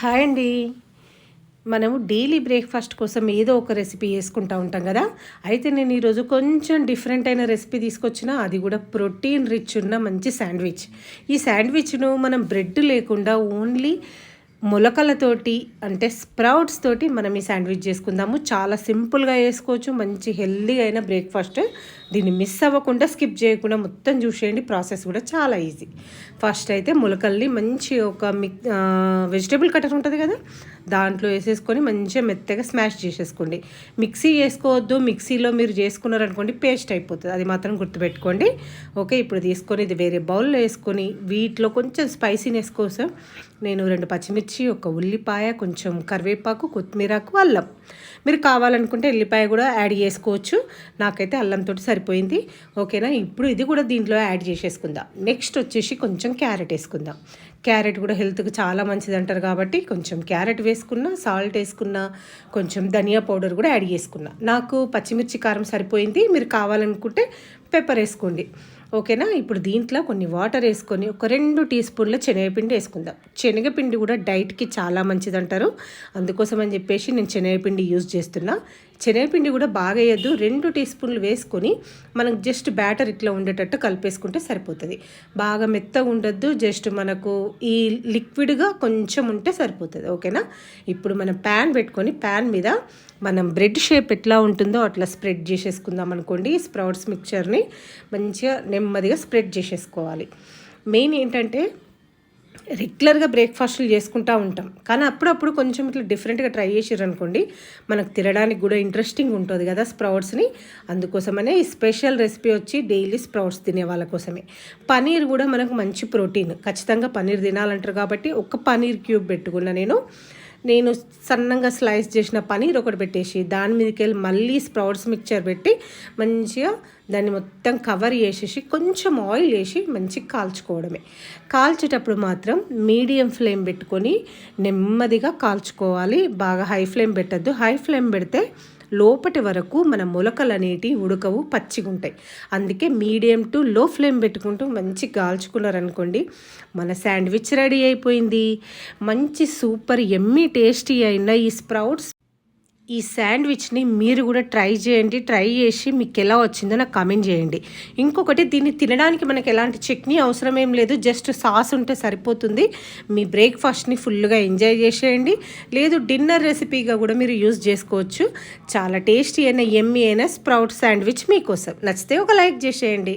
Hi అండి. మనము daily breakfast కోసం ఏదో ఒక రెసిపీ వేసుకుంటూ ఉంటాం కదా? అయితే నేను ఈరోజు కొంచెం డిఫరెంట్ అయిన రెసిపీ తీసుకొచ్చిన అది కూడా ప్రోటీన్ రిచ్ ఉన్న మంచి శాండ్విచ్. ఈ శాండ్విచ్ను మనం బ్రెడ్ లేకుండా ఓన్లీ మొలకలతోటి అంటే స్ప్రౌట్స్ తోటి మనం ఈ శాండ్విచ్ చేసుకుందాము. చాలా సింపుల్గా వేసుకోవచ్చు మంచి హెల్దీ అయిన బ్రేక్ఫాస్ట్. దీన్ని మిస్ అవ్వకుండా స్కిప్ చేయకుండా మొత్తం చూసేయండి. ప్రాసెస్ కూడా చాలా ఈజీ ఫస్ట్ అయితే ములకల్ని మంచి ఒక మిక్ వెజిటేబుల్ కటర్ ఉంటుంది కదా దాంట్లో వేసేసుకొని మంచిగా మెత్తగా స్మాష్ చేసేసుకోండి. మిక్సీ చేసుకోవద్దు మిక్సీలో మీరు చేసుకున్నారనుకోండి పేస్ట్ అయిపోతుంది. అది మాత్రం గుర్తుపెట్టుకోండి. ఓకే ఇప్పుడు తీసుకొని ఇది వేరే బౌల్లో వేసుకొని వీటిలో కొంచెం స్పైసీనెస్ కోసం నేను రెండు పచ్చిమిర్చి ఒక ఉల్లిపాయ కొంచెం కరివేపాకు కొత్తిమీరకు అల్లం. మీరు కావాలనుకుంటే ఉల్లిపాయ కూడా యాడ్ చేసుకోవచ్చు. నాకైతే అల్లంతో సరిపోయింది. ఓకేనా? ఇప్పుడు ఇది కూడా దీంట్లో యాడ్ చేసేసుకుందాం. నెక్స్ట్ వచ్చేసి కొంచెం క్యారెట్ వేసుకుందాం. క్యారెట్ కూడా హెల్త్కి చాలా మంచిది అంటారు కాబట్టి కొంచెం క్యారెట్ వేసుకున్నా సాల్ట్ వేసుకున్నా కొంచెం ధనియా పౌడర్ కూడా యాడ్ చేసుకున్నా. నాకు పచ్చిమిర్చి కారం సరిపోయింది. మీరు కావాలనుకుంటే పెప్పర్ వేసుకోండి. ఓకేనా? ఇప్పుడు దీంట్లో కొన్ని వాటర్ వేసుకొని ఒక రెండు టీ స్పూన్ల శనగపిండి వేసుకుందాం. శనగపిండి కూడా డైట్కి చాలా మంచిది అంటారు అందుకోసం అని చెప్పేసి నేను శనగపిండి యూజ్ చేస్తున్నా. శనగపిండి కూడా బాగా వేయద్దు. రెండు టీ స్పూన్లు వేసుకొని మనకు జస్ట్ బ్యాటర్ ఇట్లా ఉండేటట్టు కలిపేసుకుంటే సరిపోతుంది. బాగా మెత్తగా ఉండద్దు. జస్ట్ మనకు ఈ లిక్విడ్గా కొంచెం ఉంటే సరిపోతుంది. ఓకేనా? ఇప్పుడు మనం ప్యాన్ పెట్టుకొని ప్యాన్ మీద మనం బ్రెడ్ షేప్ ఎట్లా ఉంటుందో అట్లా స్ప్రెడ్ చేసేసుకుందాం అనుకోండి. స్ప్రౌట్స్ మిక్చర్ని మంచిగా నెమ్మదిగా స్ప్రెడ్ చేసేసుకోవాలి. మెయిన్ ఏంటంటే రెగ్యులర్గా బ్రేక్ఫాస్ట్లు చేసుకుంటూ ఉంటాం. కానీ అప్పుడప్పుడు కొంచెం ఇట్లా డిఫరెంట్గా ట్రై చేసారు అనుకోండి మనకు తినడానికి కూడా ఇంట్రెస్టింగ్ ఉంటుంది కదా స్ప్రౌట్స్ని. అందుకోసమనే ఈ స్పెషల్ రెసిపీ వచ్చి డైలీ స్ప్రౌట్స్ తినే వాళ్ళ కోసమే. పనీర్ కూడా మనకు మంచి ప్రోటీన్. ఖచ్చితంగా పనీర్ తినాలంటారు కాబట్టి ఒక పనీర్ క్యూబ్ పెట్టుకున్నా నేను నేను సన్నంగా స్లైస్ చేసిన పనీర్ ఒకటి పెట్టేసి దాని మీదకి వెళ్ళి మళ్ళీ స్ప్రౌట్స్ మిక్చర్ పెట్టి మంచిగా దాన్ని మొత్తం కవర్ చేసేసి కొంచెం ఆయిల్ వేసి మంచిగా కాల్చుకోవడమే. కాల్చేటప్పుడు మాత్రం మీడియం ఫ్లేమ్ పెట్టుకొని నెమ్మదిగా కాల్చుకోవాలి. బాగా హై ఫ్లేమ్ పెట్టద్దు. హై ఫ్లేమ్ పెడితే లోపటి వరకు మన మొలకలు అనేటివి ఉడకవు పచ్చిగుంటాయి. అందుకే మీడియం టు లో ఫ్లేమ్ పెట్టుకుంటూ మంచి కాల్చుకున్నారనుకోండి మన శాండ్విచ్ రెడీ అయిపోయింది. మంచి సూపర్ ఎమ్మీ టేస్టీ అయిన ఈ స్ప్రౌట్స్ ఈ శాండ్విచ్ని మీరు కూడా ట్రై చేయండి ట్రై చేసి మీకు ఎలా వచ్చిందో నాకు కమెంట్ చేయండి. ఇంకొకటి దీన్ని తినడానికి మనకి ఎలాంటి చట్నీ అవసరం ఏం లేదు జస్ట్ సాస్ ఉంటే సరిపోతుంది. మీ బ్రేక్ఫాస్ట్ని ఫుల్గా ఎంజాయ్ చేసేయండి. లేదు డిన్నర్ రెసిపీగా కూడా మీరు యూజ్ చేసుకోవచ్చు. చాలా టేస్టీ అయిన ఎమ్మీ అయిన స్ప్రౌట్ శాండ్విచ్ మీకోసం. నచ్చితే ఒక లైక్ చేసేయండి.